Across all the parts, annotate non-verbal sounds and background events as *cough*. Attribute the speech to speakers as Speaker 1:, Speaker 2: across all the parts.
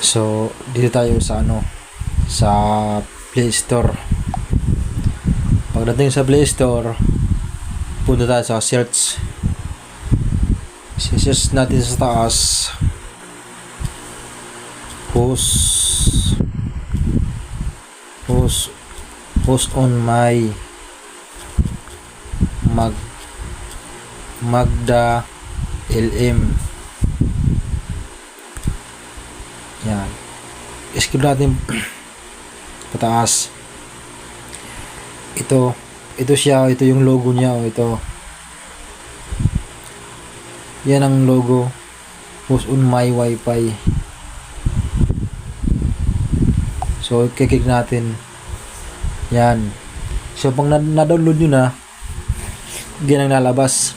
Speaker 1: So, dito tayo sa ano, sa Play Store. Pagdating sa Play Store, punta tayo sa search. Search natin sa taas. Post post post on my mag Magda LM yan. Skip natin. *clears throat* Pataas. Ito. Ito siya. Ito yung logo niya. Oh, ito. Yan ang logo. Post on my wifi. So kikik natin. Yan. So pag na- na-download nyo na yan ang lalabas.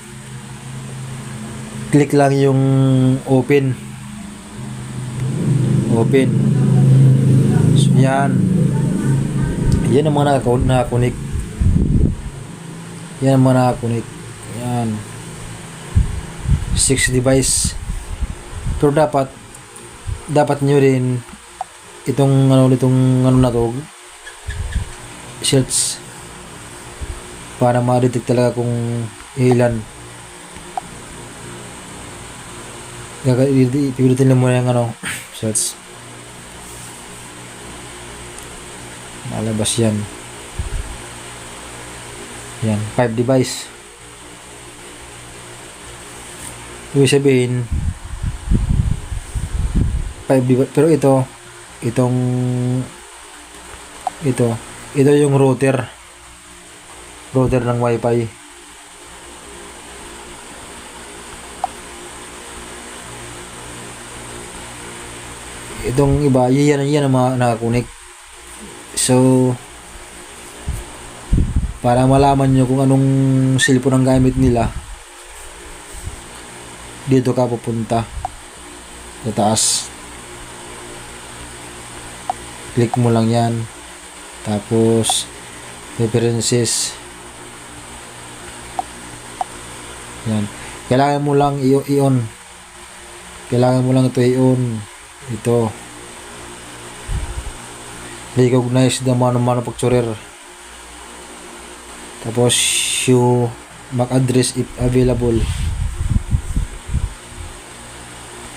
Speaker 1: Click lang yung open open so yan. Yan ang mga naka- nakakunik. Yan ang mga nakakunik. Yan. 6 device. Pero dapat dapat nyo rin itong ano nitong ano na to search para ma-detect talaga kung ilan. Gaga, ipipilutin lang muna yung ano, *laughs* search. Malabas yan. Yan, 5 device. Ibig sabihin, 5 device, pero ito, itong, ito, ito yung router. Router ng wifi. itong iba, yan, yan ang mga nakakunik. So, para malaman nyo kung anong cellphone ang gamit nila, dito ka pupunta sa taas. Click mo lang yan. Tapos, preferences. Yan. Kailangan mo lang i-on. Kailangan mo lang ito i-on ito recognize the man manufacturer tapos show MAC address if available.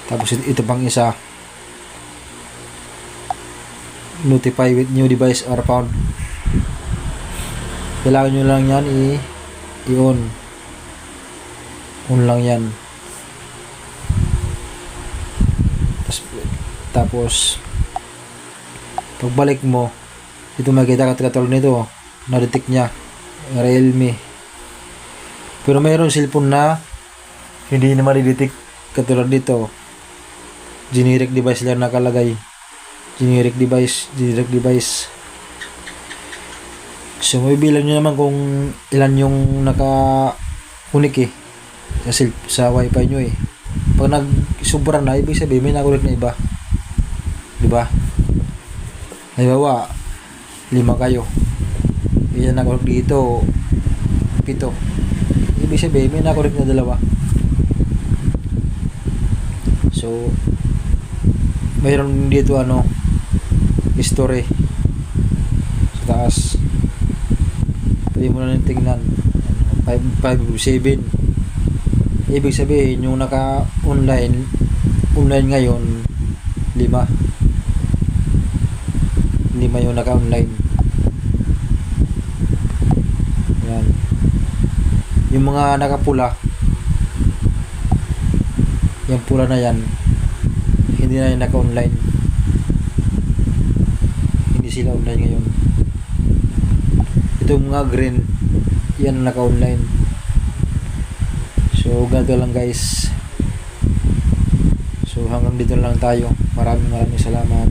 Speaker 1: Tapos ito, pang isa. Notify with new device are found. Kailangan nyo lang yan i i-on. On lang yan. Tapos pagbalik mo dito makita ka katulad nito na-detect niya Realme. Pero mayroon cellphone na hindi na ma-detect katulad dito generic device lang nakalagay. Generic device generic device. So may bilang nyo naman kung ilan yung naka kunik eh sa, sa wifi nyo eh. Pag nag sobra na ibig sabihin may nakunik na iba. Di ba halimbawa lima kayo. Yan nakunik dito pito. Ibig sabihin may nakunik na dalawa. So mayroon dito ano history. Sa taas. Pwede mo na lang tingnan. 5, 5, 7 ibig sabihin yung naka online online ngayon lima lima yung naka online. Yan. Yung mga nakapula yung pula na yan hindi na yung naka online hindi sila online ngayon. Itong mga green yan ang naka online so ganito lang guys. So hanggang dito lang tayo. Maraming maraming salamat